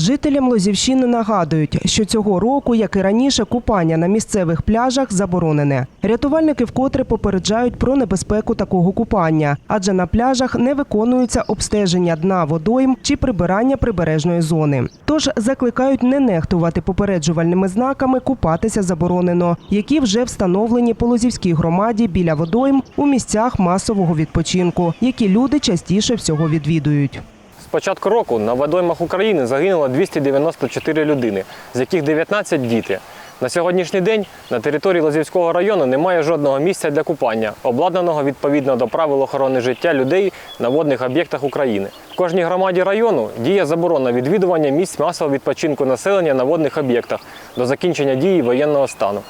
Жителям Лозівщини нагадують, що цього року, як і раніше, купання на місцевих пляжах заборонене. Рятувальники вкотре попереджають про небезпеку такого купання, адже на пляжах не виконується обстеження дна водойм чи прибирання прибережної зони. Тож закликають не нехтувати попереджувальними знаками купатися заборонено, які вже встановлені по Лозівській громаді біля водойм у місцях масового відпочинку, які люди частіше всього відвідують. З початку року на водоймах України загинуло 294 людини, з яких 19 діти. На сьогоднішній день на території Лозівського району немає жодного місця для купання, обладнаного відповідно до правил охорони життя людей на водних об'єктах України. В кожній громаді району діє заборона відвідування місць масового відпочинку населення на водних об'єктах до закінчення дії воєнного стану.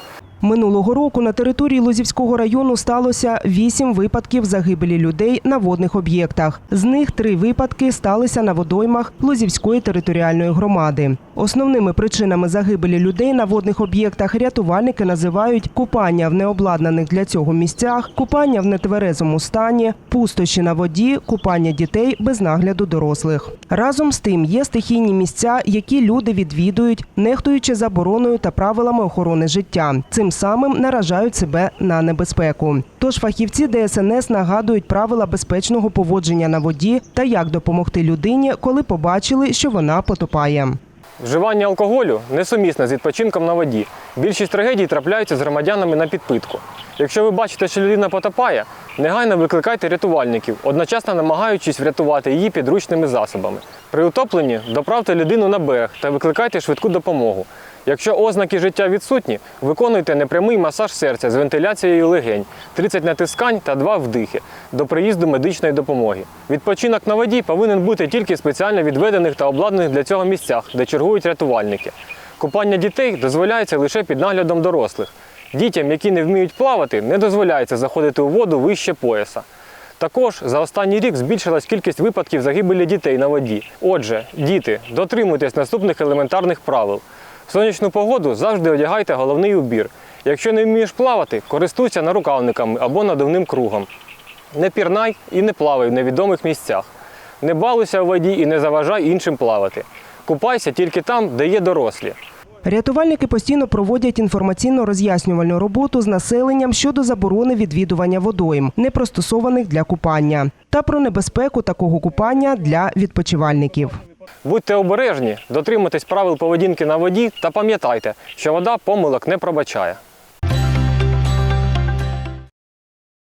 Минулого року на території Лозівського району сталося вісім випадків загибелі людей на водних об'єктах. З них три випадки сталися на водоймах Лозівської територіальної громади. Основними причинами загибелі людей на водних об'єктах рятувальники називають купання в необладнаних для цього місцях, купання в нетверезому стані, пустощі на воді, купання дітей без нагляду дорослих. Разом з тим є стихійні місця, які люди відвідують, нехтуючи забороною та правилами охорони життя. Цим самим наражають себе на небезпеку. Тож фахівці ДСНС нагадують правила безпечного поводження на воді та як допомогти людині, коли побачили, що вона потопає. Вживання алкоголю несумісне з відпочинком на воді. Більшість трагедій трапляються з громадянами на підпитку. Якщо ви бачите, що людина потопає, негайно викликайте рятувальників, одночасно намагаючись врятувати її підручними засобами. При утопленні доправте людину на берег та викликайте швидку допомогу. Якщо ознаки життя відсутні, виконуйте непрямий масаж серця з вентиляцією легень, 30 натискань та 2 вдихи до приїзду медичної допомоги. Відпочинок на воді повинен бути тільки в спеціально відведених та обладнаних для цього місцях, де чергують рятувальники. Купання дітей дозволяється лише під наглядом дорослих. Дітям, які не вміють плавати, не дозволяється заходити у воду вище пояса. Також за останній рік збільшилась кількість випадків загибелі дітей на воді. Отже, діти, дотримуйтесь наступних елементарних правил. В сонячну погоду завжди одягайте головний убір. Якщо не вмієш плавати, користуйся нарукавниками або надувним кругом. Не пірнай і не плавай в невідомих місцях. Не балуйся у воді і не заважай іншим плавати. Купайся тільки там, де є дорослі. Рятувальники постійно проводять інформаційно-роз'яснювальну роботу з населенням щодо заборони відвідування водойм, не пристосованих для купання, та про небезпеку такого купання для відпочивальників. Будьте обережні, дотримуйтесь правил поведінки на воді та пам'ятайте, що вода помилок не пробачає.